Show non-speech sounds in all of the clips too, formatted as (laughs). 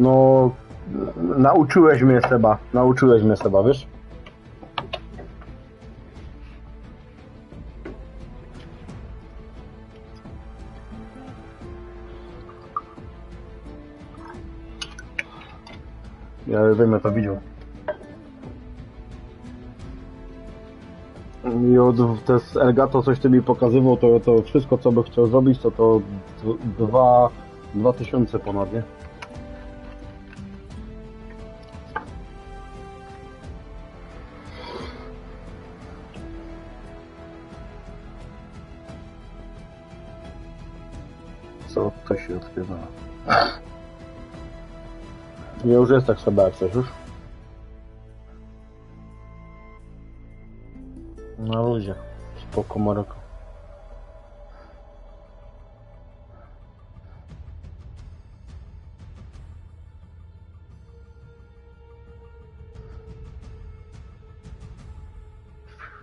No, nauczyłeś mnie Seba, nauczyłeś mnie Seba, wiesz? Ja wiem, to widział. I od z Elgato coś ty mi pokazywał, to, to wszystko co by chciał zrobić, to to dwa, dwa tysiące ponad, nie? Już jest tak sobie jak coś już. Na luzie. Spoko Maroko.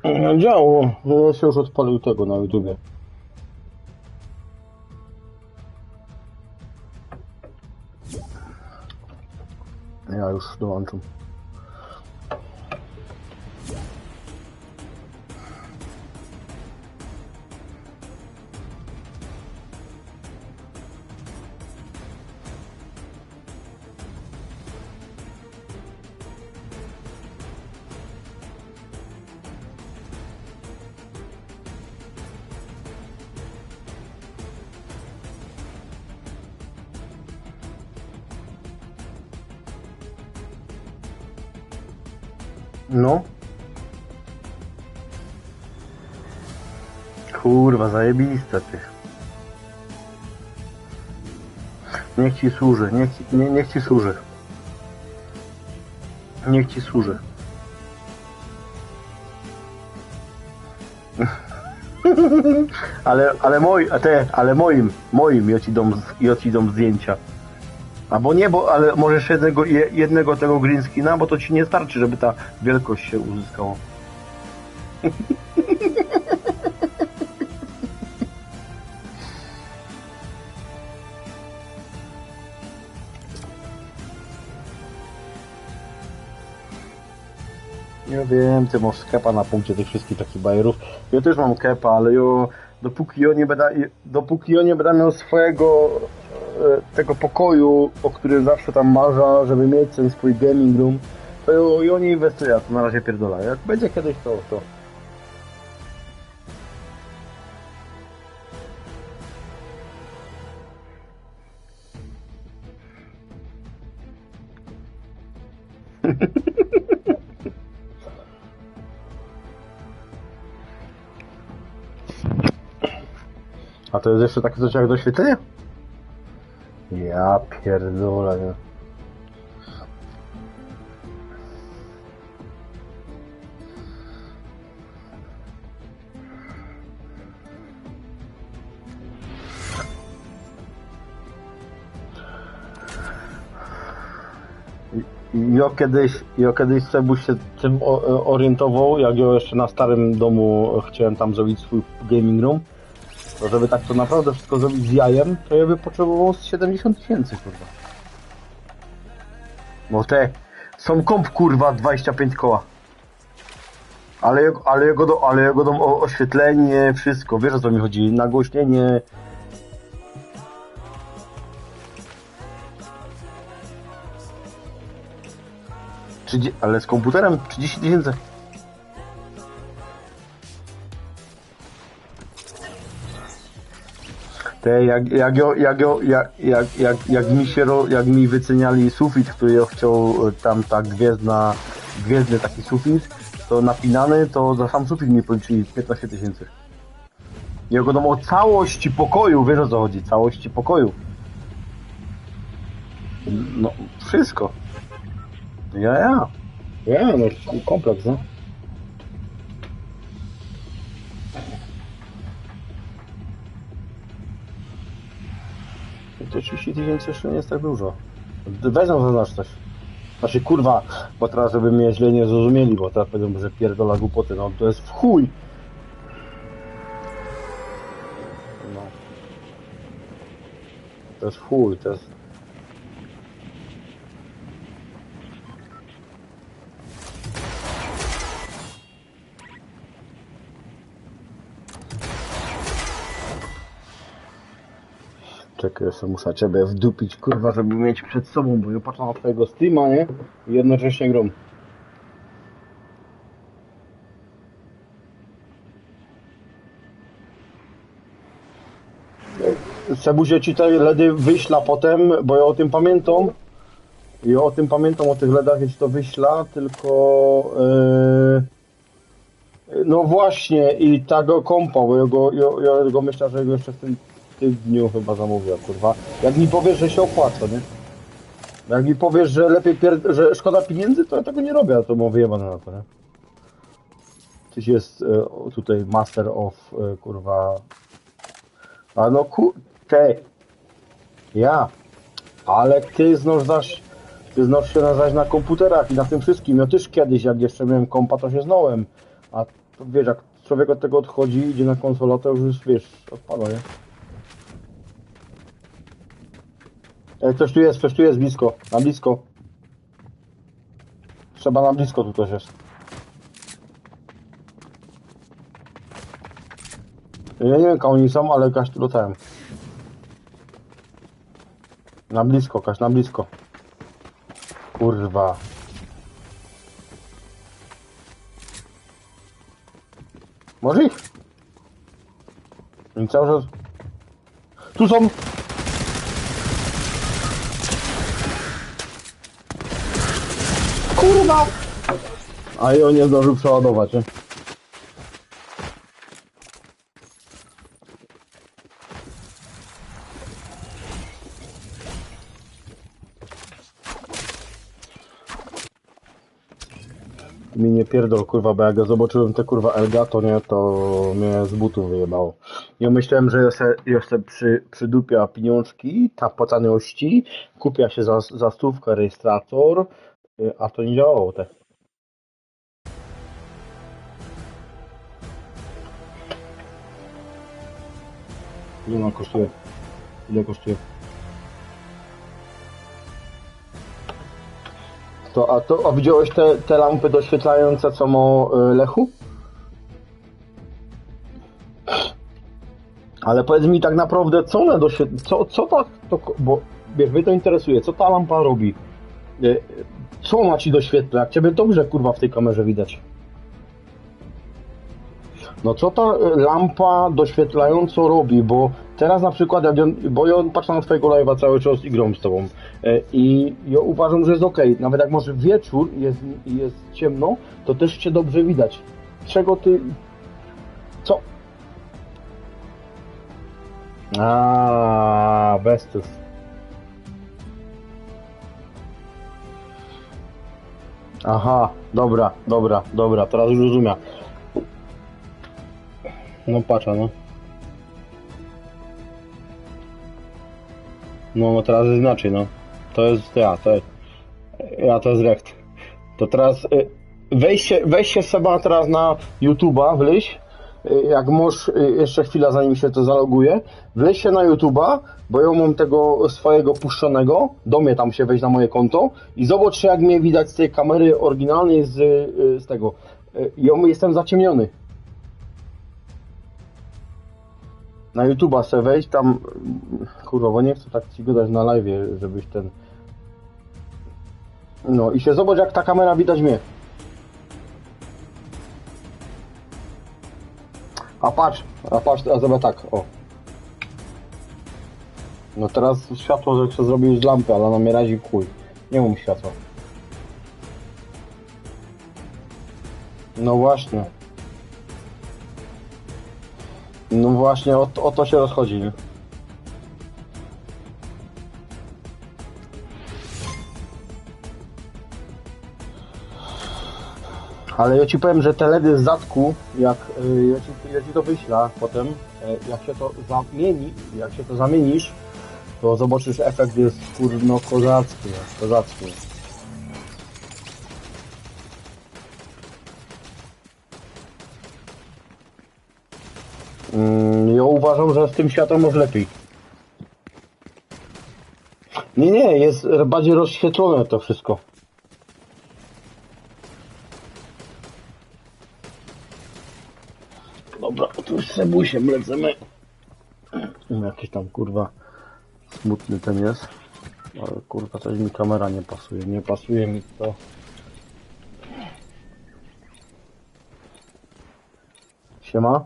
No działo. Ja się już odpalił tego na YouTubie. Ja No. Kurwa, zajebiste ty. Niech ci służy, niech, nie, niech ci służy. Niech ci służy. (laughs) ale, ale moi, a te, ale moim, moim ja ci dam, ja ci dam zdjęcia. Albo nie, bo, ale możesz jednego, je- jednego tego green skina, bo to ci nie starczy, żeby ta wielkość się uzyskała. (laughs) Ja wiem, ty masz kepa na punkcie tych wszystkich takich bajerów. Ja też mam kepa, ale jo, dopóki ja nie będę, dopóki ja nie będę miał swojego tego pokoju, o którym zawsze tam marzę, żeby mieć ten swój gaming room, to nie inwestuję, a to na razie pierdolę. Jak będzie kiedyś to, to. A to jest jeszcze takie coś jak doświetlenie? Ja pierdolę, Ja kiedyś, ja kiedyś Sebuś się tym o- orientował, jak ja jeszcze na starym domu chciałem tam zrobić swój gaming room, to żeby tak to naprawdę wszystko zrobić z jajem, to ja by potrzebował z 70 tysięcy, kurwa. Bo te są komp, kurwa, 25 koła. Ale, ale jego do, ale jego dom oświetlenie, wszystko, wiesz o co mi chodzi, nagłośnienie. Ale z komputerem 30 tysięcy. Te, jak, jak, jak, jak, jak, jak, mi się, jak mi wyceniali sufit, który chciał e, tam tak gwiezdna, gwiezdny taki sufit, to napinany, to za sam sufit mi policzyli 15 tysięcy. Ja go o całości pokoju, wiesz o co chodzi, całości pokoju. No, wszystko. Ja, ja. Ja, no, kompleks, no. To 30 tysięcy jeszcze nie jest tak dużo. Wezmą zaznacz coś. Znaczy kurwa, bo teraz żeby mnie źle nie zrozumieli, bo teraz powiedzą, że pierdola głupoty, no to jest w chuj. No. To jest chuj, to jest... Czekaj, jeszcze muszę ciebie wdupić, kurwa, żeby mieć przed sobą, bo ja patrzę na twojego Steama, nie? I jednocześnie grom. Sebuzie ci te ledy wyśla potem, bo ja o tym pamiętam. I o tym pamiętam, o tych ledach, jeśli to wyśla, tylko... Yy, no właśnie, i tego kompa, bo ja go, ja, ja go myślę, że go jeszcze w tym tygodniu chyba zamówię, kurwa. Jak mi powiesz, że się opłaca, nie? Jak mi powiesz, że lepiej pier... że szkoda pieniędzy, to ja tego nie robię, a to wyjebane na to, nie? Tyś jest e, tutaj master of, e, kurwa... A no ku... Te... Ja... Ale ty znów znasz... Ty znasz się zaś na komputerach i na tym wszystkim. Ja też kiedyś, jak jeszcze miałem kompa, to się znałem. A wiesz, jak człowiek od tego odchodzi, idzie na konsolę, to już wiesz, odpada, nie? Ej, ktoś tu jest, ktoś tu jest blisko, na blisko. Trzeba na blisko tu też jest. Ja nie wiem, kam oni są, ale kaś tu lotałem. Na blisko, kaś na blisko. Kurwa. Może ich? Oni cały czas... Tu są! Kurwa! A i on nie zdążył przeładować, nie? Mi nie pierdol, kurwa, bo jak ja zobaczyłem te kurwa Elgato, nie, to mnie z butów wyjebało. Ja myślałem, że jeszcze, jeszcze przy, przydupia pieniążki, ta po taniości, kupia się za, za stówkę rejestrator, a to nie działało tak. Ile ona kosztuje? Ile kosztuje? To, a, to, a widziałeś te, te lampy doświetlające, co ma y, Lechu? Ale powiedz mi tak naprawdę, co one doświetlają, co, co tak, to, bo wiesz, mnie to interesuje, co ta lampa robi? Co ona ci doświetla? Jak ciebie dobrze kurwa w tej kamerze widać. No co ta y, lampa doświetlająco robi, bo teraz na przykład, bo ja patrzę na twojego live'a cały czas i grom z tobą e, i ja uważam, że jest ok, nawet jak może wieczór jest, jest ciemno, to też cię dobrze widać. Czego ty... Co? A, Bestus. Aha, dobra, dobra, dobra, teraz już rozumiem. No patrzę, no. No, no teraz jest inaczej, no. To jest, ja, to jest, ja to jest recht. To teraz, y, weź się, weź się Seba teraz na YouTube'a, y, jak możesz, y, jeszcze chwila zanim się to zaloguje, wleź się na YouTube'a, bo ja mam tego swojego puszczonego, do mnie tam się wejść na moje konto i zobacz jak mnie widać z tej kamery oryginalnej z, y, z tego. Y, Ja jestem zaciemniony. Na YouTube'a se wejść tam, kurwa, bo nie chcę tak ci gadać na live, żebyś ten... No i się zobacz jak ta kamera widać mnie. A patrz, a patrz, a zobacz tak, o. No teraz światło, że się zrobił z lampy, ale na mnie razi chuj. Nie mam światła. No właśnie. No właśnie, o, o to się rozchodzi, nie? Ale ja ci powiem, że te LEDy z zadku, jak y, ja, ci, ja ci to wyślę potem, y, jak się to zamieni, jak się to zamienisz, to zobaczysz efekt jest kurno kozacki, kozacki. Mm, Ja uważam, że z tym światłem może lepiej. Nie, nie, jest bardziej rozświetlone to wszystko. Sebusiem lecimy. Jakieś tam kurwa Smutny ten jest. Ale kurwa, coś mi kamera nie pasuje. Nie pasuje mi to. Siema.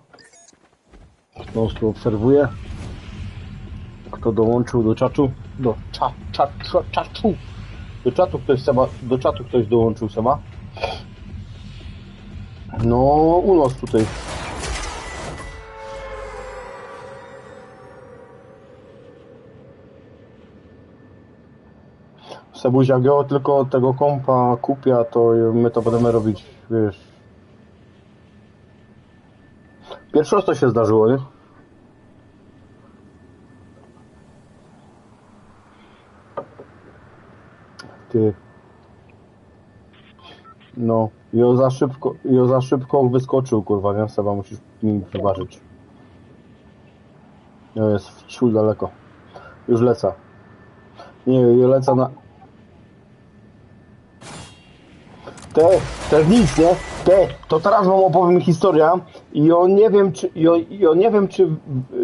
Kto tu obserwuje? Kto dołączył do czatu? Do cza, cza, cza, czatu. Do czatu ktoś Seba, do czatu ktoś dołączył Seba. No, u nas tutaj. Sebuś, jak ja tylko tego kompa kupię, to my to będziemy robić, wiesz... Pierwszy raz to się zdarzyło, nie? Ty. No, jo za szybko, jo za szybko wyskoczył, kurwa, nie? Seba, musisz mi wybaczyć. No jest w daleko. Już lecę. Nie, ja lecę na... Te, te nic, nie? Te, to teraz wam opowiem historię i on nie wiem, czy, i on, i on nie wiem, czy,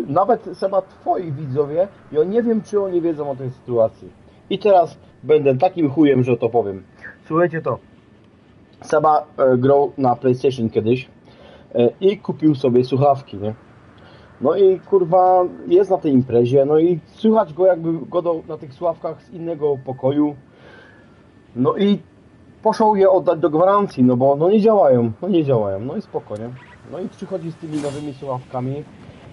nawet Seba, twoi widzowie, i on nie wiem, czy oni wiedzą o tej sytuacji. I teraz będę takim chujem, że to powiem. Słuchajcie to. Seba e, grał na PlayStation kiedyś e, i kupił sobie słuchawki, nie? No i kurwa jest na tej imprezie, no i słychać go jakby godał na tych słuchawkach z innego pokoju. No i poszło je oddać do gwarancji, no bo no nie działają, no nie działają, no i spokojnie. No i przychodzi z tymi nowymi słuchawkami.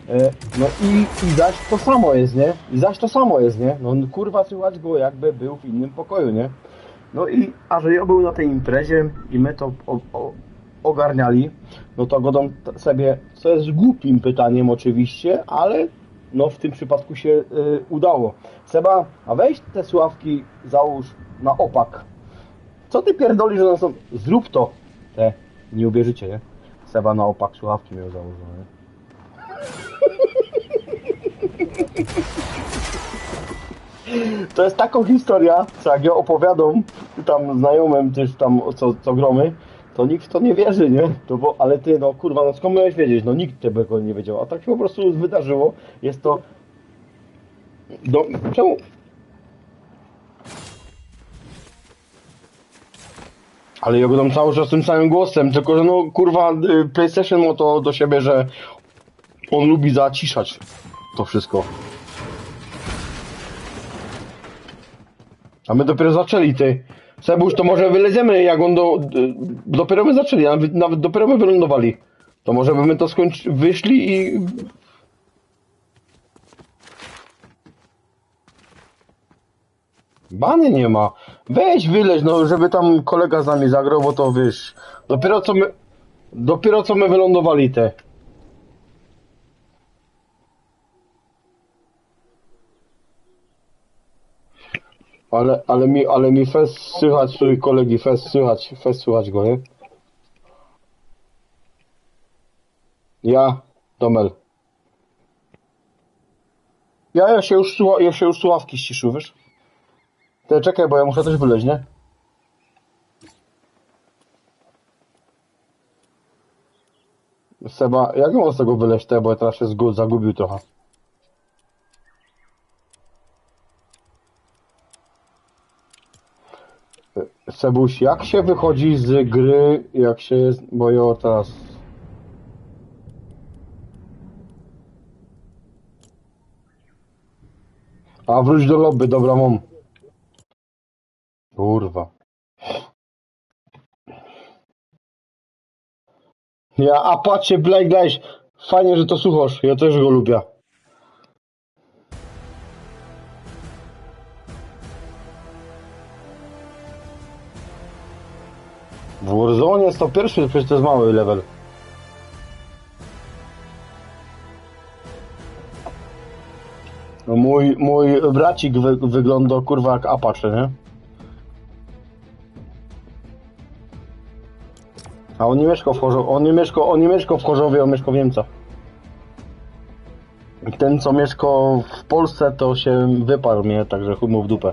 E, No i, i zaś to samo jest, nie? I zaś to samo jest, nie? No kurwa słychać go jakby był w innym pokoju, nie? No i a że ja był na tej imprezie i my to o, o, ogarniali, no to godą sobie, co jest głupim pytaniem oczywiście, ale no w tym przypadku się y, udało. Seba, a weź te słuchawki załóż na opak. Co ty pierdolisz, że one są... Zrób to. Te, nie uwierzycie, nie? Seba na opak słuchawki miał założone. To jest taką historia, co jak ja opowiadam tam znajomym też tam, co, co gromy, to nikt w to nie wierzy, nie? To bo, ale ty, no kurwa, no skąd miałeś wiedzieć? No nikt tego nie wiedział, a tak się po prostu wydarzyło. Jest to... No, czemu? Ale ja gadam cały czas tym samym głosem, tylko że no kurwa y, PlayStation ma to do siebie, że on lubi zaciszać to wszystko. A my dopiero zaczęli, ty. Sebuś, to może wyleziemy, jak on do... y, Dopiero my zaczęli, nawet, nawet dopiero my wylądowali. To może by my to skończy... wyszli i... Bany nie ma. Weź wyleć, no żeby tam kolega z nami zagrał, bo to wiesz... Dopiero co my... Dopiero co my wylądowali te. Ale, ale mi, ale mi fest słychać, twój kolegi fest słychać, fest słychać go, nie? Ja, Domel. Ja, ja się już, ja się już słuchawki ściszył, wiesz? Ty czekaj, bo ja muszę też wyleźć, nie? Seba, jak ja mam z tego wyleźć, te, bo ja teraz się zagubił trochę. Sebuś, jak się wychodzi z gry, jak się jest, bo ja teraz... A wróć do lobby, dobra mam. Kurwa. Ja, a patrzcie, Blake Glaś, fajnie, że to słuchasz, ja też go lubię. W Warzone 101 przecież to jest mały level. No mój, mój bracik wy, wygląda kurwa jak Apache, nie? A on nie mieszka w Chorzowie, on nie mieszka, on nie mieszka w Chorzowie, on mieszka w Niemczech. Ten co mieszka w Polsce to się wyparł mnie, także chuj mu w dupę.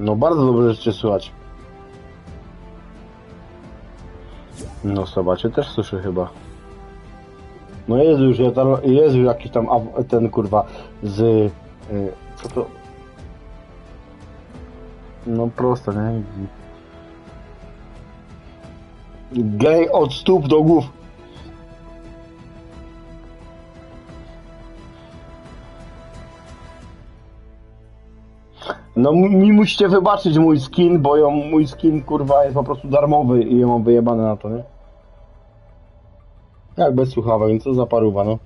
No bardzo dobrze, cię słychać. No zobaczcie, też słyszę chyba. No jest już, jest już jakiś tam ten kurwa z... Y, co to? No prosto, nie? Gej od stóp do głów. No mi musicie wybaczyć mój skin, bo ją, mój skin kurwa jest po prostu darmowy i ja mam wyjebane na to, nie? Jak bez słuchawek, co za paruwa, no.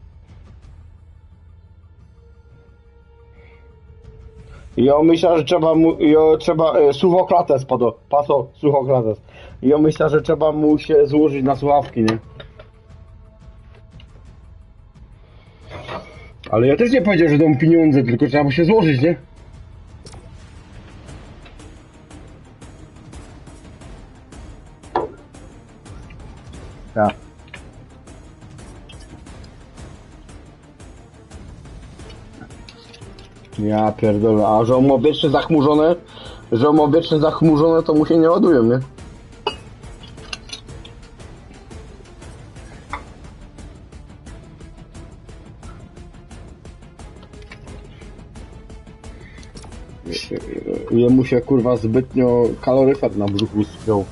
Ja myślę, że trzeba mu, ja trzeba, e, suchoklates pado, paso, suchoklates. Ja myślę, że trzeba mu się złożyć na słuchawki, nie? Ale ja też nie powiedział, że dam pieniądze, tylko trzeba mu się złożyć, nie? Ja pierdolę, a że on ma wiecznie zachmurzone, że on ma wiecznie zachmurzone, to mu się nie ładują, nie? Jemu się kurwa zbytnio kaloryfer na brzuchu spiął.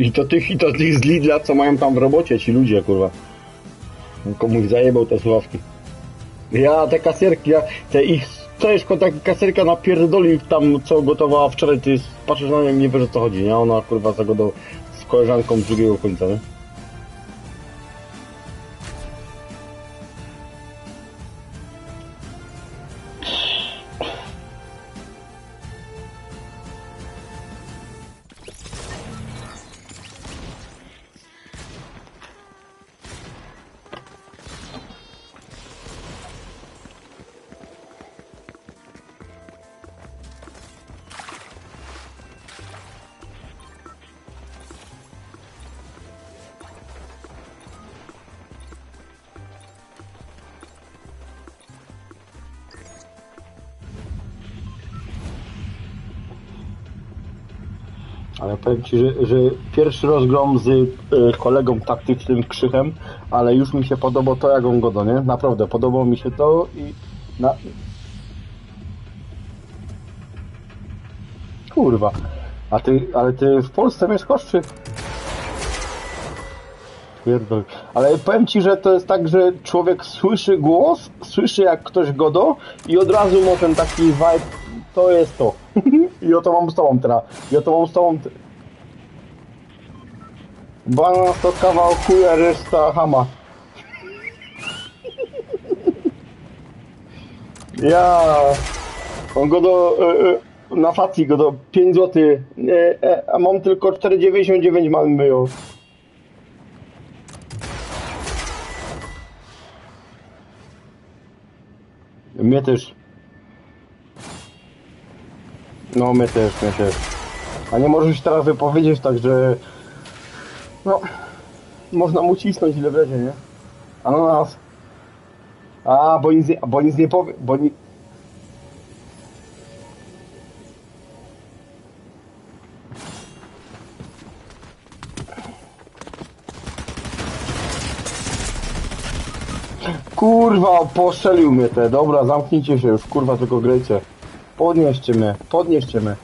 I to tych, i to tych z Lidla, co mają tam w robocie, ci ludzie, kurwa. Komuś zajebał te sławki. Ja, te kasierki, ja, te ich, też taka kasierka napierdolił tam, co gotowała wczoraj, ty patrzysz na nią nie wiesz o co chodzi, nie? Ona, kurwa, zagodał z koleżanką z drugiego końca, nie? Ale powiem Ci, że, że pierwszy rozgrom z y, kolegą taktycznym Krzychem, ale już mi się podoba to, jak on godo, nie? Naprawdę, podobało mi się to i... Na... Kurwa. A ty, ale ty w Polsce mieszkasz, czy? Pierdol. Ale powiem Ci, że to jest tak, że człowiek słyszy głos, słyszy jak ktoś godo i od razu ma ten taki vibe, to jest to. (laughs) I oto mam z Tobą teraz. I oto mam z Tobą... t- Banan to kawał chuja, reszta hama. Ja... On go do... E, e, na facji go do 5 zł. E, a mam tylko 4,99 mam myją. Mnie też. No, mnie też, mnie też. A nie możesz się teraz wypowiedzieć, także... No... Można mu cisnąć ile wlezie, nie? A no nas... A, bo nic nie, bo nic nie powie, bo ni... Kurwa, postrzelił mnie te. Dobra, zamknijcie się już, kurwa, tylko grejcie. Podnieście mnie, podnieście mnie.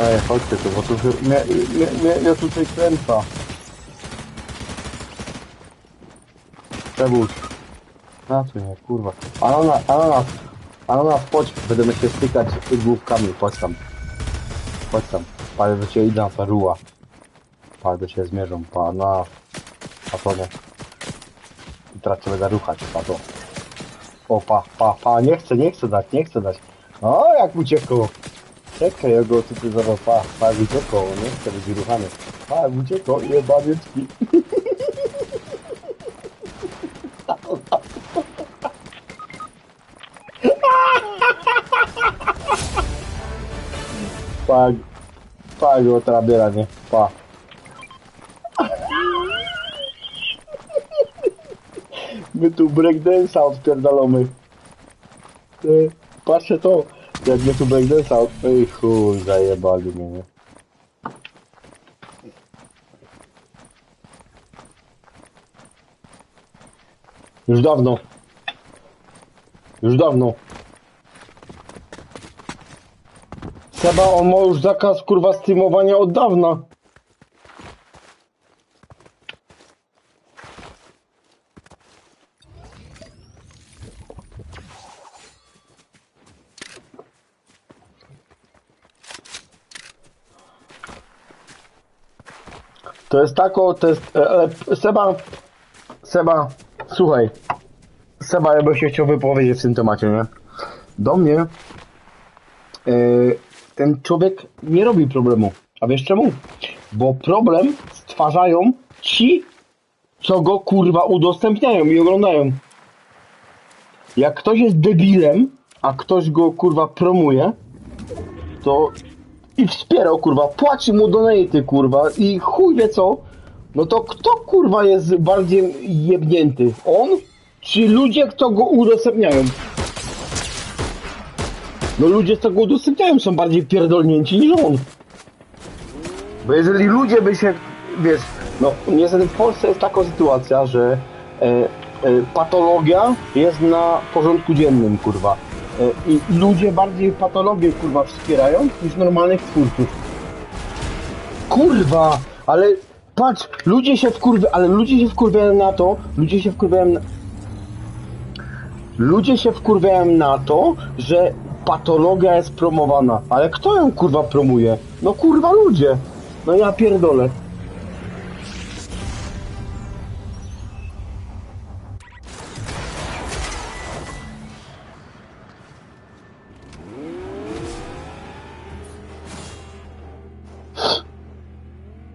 Ej, chodźcie tu, bo tu się, mnie, mnie, mnie, mnie tutaj kręca. Przebudź. Na co nie, kurwa. Ananas, ananas, ananas, chodź, będziemy się stykać główkami, chodź tam. Chodź tam, parę do ciebie idą, perua. Parę do ciebie zmierzą, pana. A to nie. Teraz cię będę pa to. O, pa, pa, pa, nie chcę, nie chcę dać, nie chcę dać. O, jak uciekł. Czekaj, ja go tutaj zaraz, pa, pa, jak uciekł, nie chcę być ruchany. Pa, jak uciekł, jebaniecki. (laughs) Pa, Pa, go trabiera, nie? Pa. My tu breakdance'a odpierdalamy. Ty, Patrzę to, jak mnie tu breakdance'a od... Ej chuj, zajebali mnie, nie? Już dawno. Już dawno. Seba, on ma już zakaz kurwa streamowania od dawna. To jest tako, to jest... e, Ale Seba, Seba, słuchaj. Seba, ja bym się chciał wypowiedzieć w tym temacie, nie? Do mnie e, ten człowiek nie robi problemu. A wiesz czemu? Bo problem stwarzają ci, co go kurwa udostępniają i oglądają. Jak ktoś jest debilem, a ktoś go kurwa promuje, to i wspierał kurwa, płaci mu donaty kurwa i chuj wie co, no to kto kurwa jest bardziej jebnięty? On? Czy ludzie, kto go udostępniają? No ludzie, co go udostępniają są bardziej pierdolnięci niż on. Bo jeżeli ludzie by się, wiesz, no niestety w Polsce jest taka sytuacja, że e, e, patologia jest na porządku dziennym, kurwa. E, I ludzie bardziej patologię, kurwa, wspierają niż normalnych twórców. Kurwa, ale patrz, ludzie się wkurwy, ale ludzie się wkurwiają na to, ludzie się wkurwiają na... Ludzie się wkurwiają na to, że patologia jest promowana. Ale kto ją kurwa promuje? No kurwa ludzie. No ja pierdolę.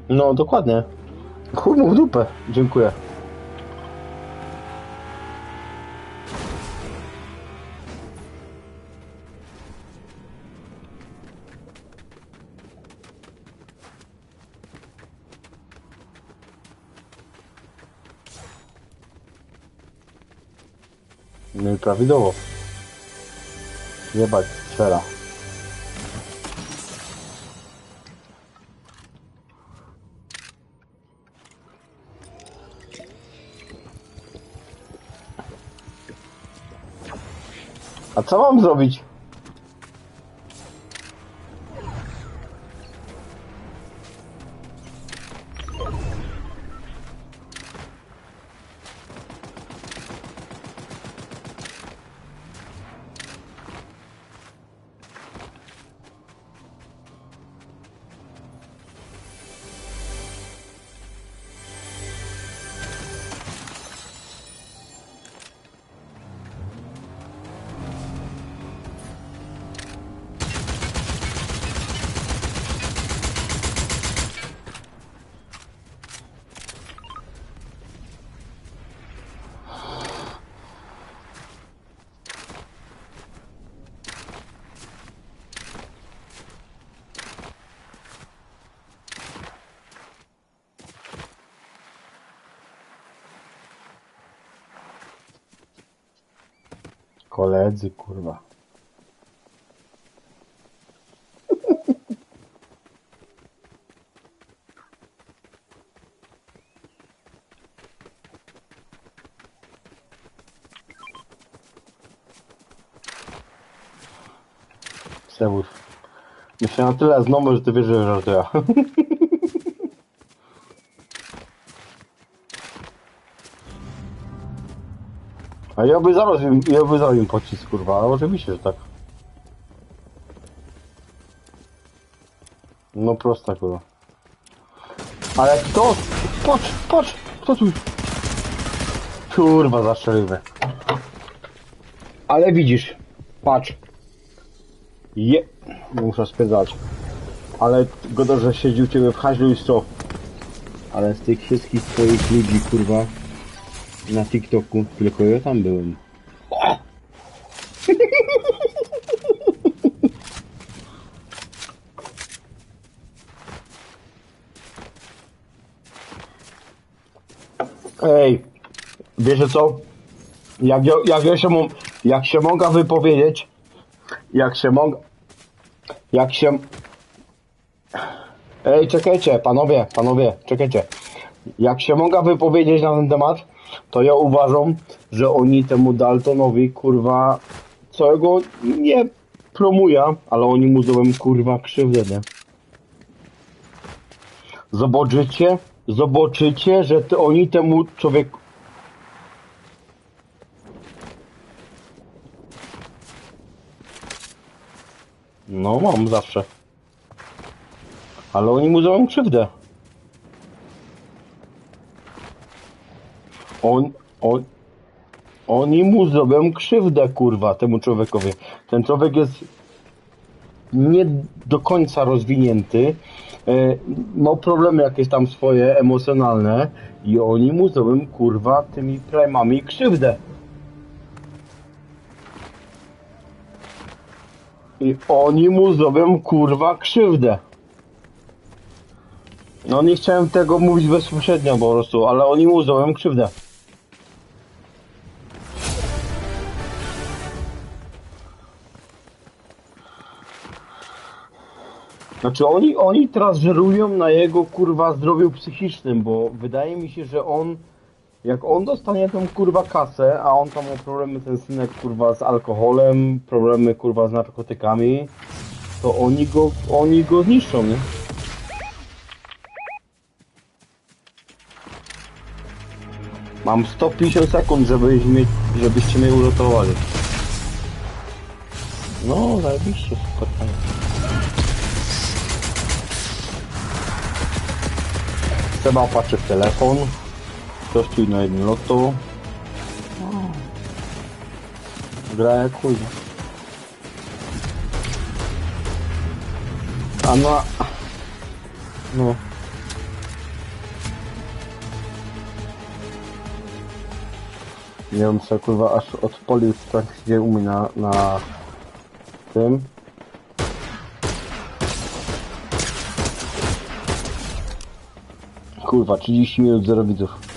No dokładnie. Chuj mu w dupę. Dziękuję. No i prawidłowo. Jebać, sfera. Co mam zrobić? Koledzy, kurwa. Sebus. Myślę na tyle znowu, że ty wiesz, że żartuję. (laughs) A ja by zaraz im, ja by zaraz im pocisk, kurwa, ale oczywiście, że tak. No prosta, kurwa. Ale kto? Patrz, patrz, kto tu? Kurwa, zaszczeliwy. Ale widzisz, patrz. Je... Muszę spędzać. Ale godo, że siedzi u ciebie w haźlu i co? Ale z tych wszystkich twoich ludzi, kurwa, na TikToku, tylko ja tam byłem. Ej, wiecie co? Jak, ja, jak, się, jak się mogę wypowiedzieć, jak się mogę, jak się... Ej, czekajcie, panowie, panowie, czekajcie. Jak się mogę wypowiedzieć na ten temat, to ja uważam, że oni temu Daltonowi, kurwa, całego nie promują, ale oni mu zrobią, kurwa, krzywdę, nie? Zobaczycie, zobaczycie, że to oni temu człowieku... No, mam zawsze. Ale oni mu zrobią krzywdę. On, on, oni mu zrobią krzywdę, kurwa, temu człowiekowi. Ten człowiek jest nie do końca rozwinięty, e, ma problemy jakieś tam swoje emocjonalne i oni mu zrobią, kurwa, tymi primami krzywdę. I oni mu zrobią, kurwa, krzywdę. No nie chciałem tego mówić bezpośrednio po prostu, ale oni mu zrobią krzywdę. Znaczy oni, oni teraz żerują na jego kurwa zdrowiu psychicznym, bo wydaje mi się, że on jak on dostanie tą kurwa kasę, a on tam ma problemy ten synek kurwa z alkoholem, problemy kurwa z narkotykami, to oni go, oni go zniszczą, nie? Mam 150 sekund, żebyś mnie, żebyście mnie uratowali. No, zajebiście, super Trzeba patrzy w telefon. Kościół na jednym lotu. Gra jak chuj. A no... No. Nie wiem co kurwa aż odpalił tak gdzie u mnie na, na tym. Kurwa, 30 minut zero widzów.